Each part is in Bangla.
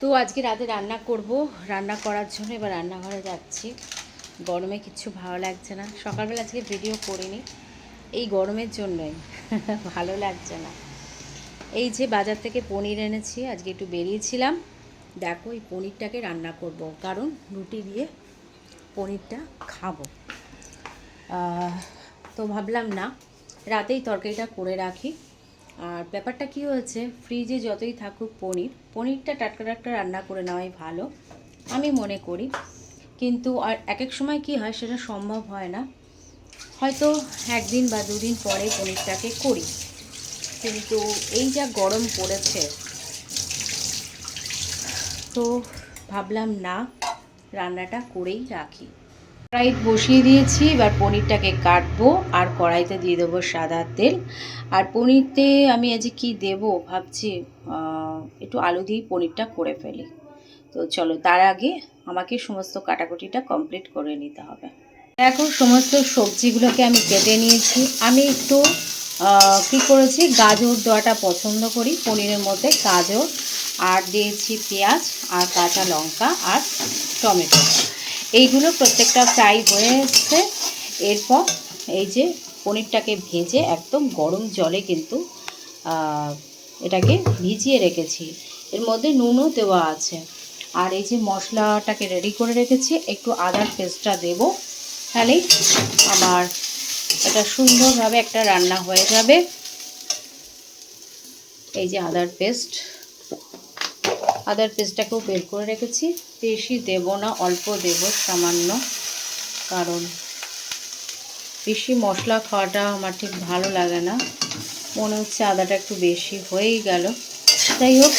তো আজকে রাতে রান্না করব। রান্না করার জন্য এবার রান্নাঘরে যাচ্ছি। গরমে কিচ্ছু ভালো লাগছে না। সকালবেলা আজকে ভিডিও করিনি। এই গরমের জন্যই। ভালো লাগছে না। এই যে বাজার থেকে পনির এনেছি, আজকে একটু বেরিয়েছিলাম। দেখো এই পনিরটাকে রান্না করব। কারণ রুটি দিয়ে পনিরটা খাব। তো ভাবলাম না, রাতেই তরকারিটা করে রাখি। আর ব্যাপারটা কি হয়েছে ফ্রিজে যতই থাকুক পনির, পনিরটা টাটকা টাটকা রান্না করে নেওয়াই ভালো, আমি মনে করি। কিন্তু আর এক এক সময় কি হয়, সেটা সম্ভব হয় না। হয়তো একদিন বা দুদিন পরে পনিরটাকে করি। কিন্তু এই যা গরম পড়েছে, তো ভাবলাম না, রান্নাটা করেই রাখি। কড়াই বসিয়ে দিয়েছি, এবার পনিরটাকে কাটবো, আর কড়াইতে দিয়ে দেবো সাদা তেল। আর পনিরতে আমি আজ কি দেব ভাবছি একটু আলু দিয়ে পনিরটা করে ফেলি। তো চলো, তার আগে আমাকে সমস্ত কাটাকুটিটা কমপ্লিট করে নিতে হবে। এখন সমস্ত সবজিগুলোকে আমি কেটে নিয়েছি। আমি একটু কি করেছি, গাজর দেওয়াটা পছন্দ করি, পনিরের মধ্যে গাজর, আর দিয়েছি পেঁয়াজ, আর কাঁচা লঙ্কা, আর টমেটো। এইগুলো প্রত্যেকটা ফ্রাই হয়ে এসছে এরপর এই যে পনিরটাকে ভেজে একদম গরম জলে কিন্তু এটাকে ভিজিয়ে রেখেছি। এর মধ্যে নুনও দেওয়া আছে। আর এই যে মশলাটাকে রেডি করে রেখেছি, একটু আদার পেস্টটা দেবো। তাহলেই আমার এটা সুন্দরভাবে একটা রান্না হয়ে যাবে। এই যে আদার পেস্ট আদার পেস্টটাকেও বের করে রেখেছি। বেশি দেব না, অল্প দেব, সামান্য, কারণ বেশি মশলা খাওয়াটা আমার ঠিক ভালো লাগে না। মনে হচ্ছে আদাটা একটু বেশি হয়েই গেল। যাই হোক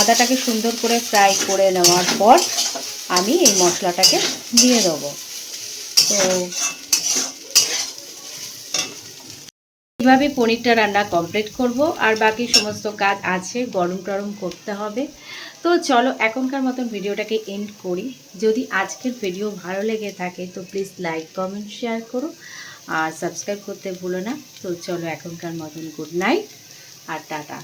আদাটাকে সুন্দর করে ফ্রাই করে নেওয়ার পর আমি এই মশলাটাকে দিয়ে দেবো। তো এইভাবে পনিরটা রান্না কমপ্লিট করব, আর বাকি সমস্ত কাজ আছে, গরম টরম করতে হবে। তো চলো, এখনকার মতন ভিডিওটাকে এন্ড করি। যদি আজকের ভিডিও ভালো লেগে থাকে, তো প্লিজ লাইক কমেন্ট শেয়ার করো, আর সাবস্ক্রাইব করতে ভুলো না। তো চলো, এখনকার মতন গুড নাইট আর টাটা।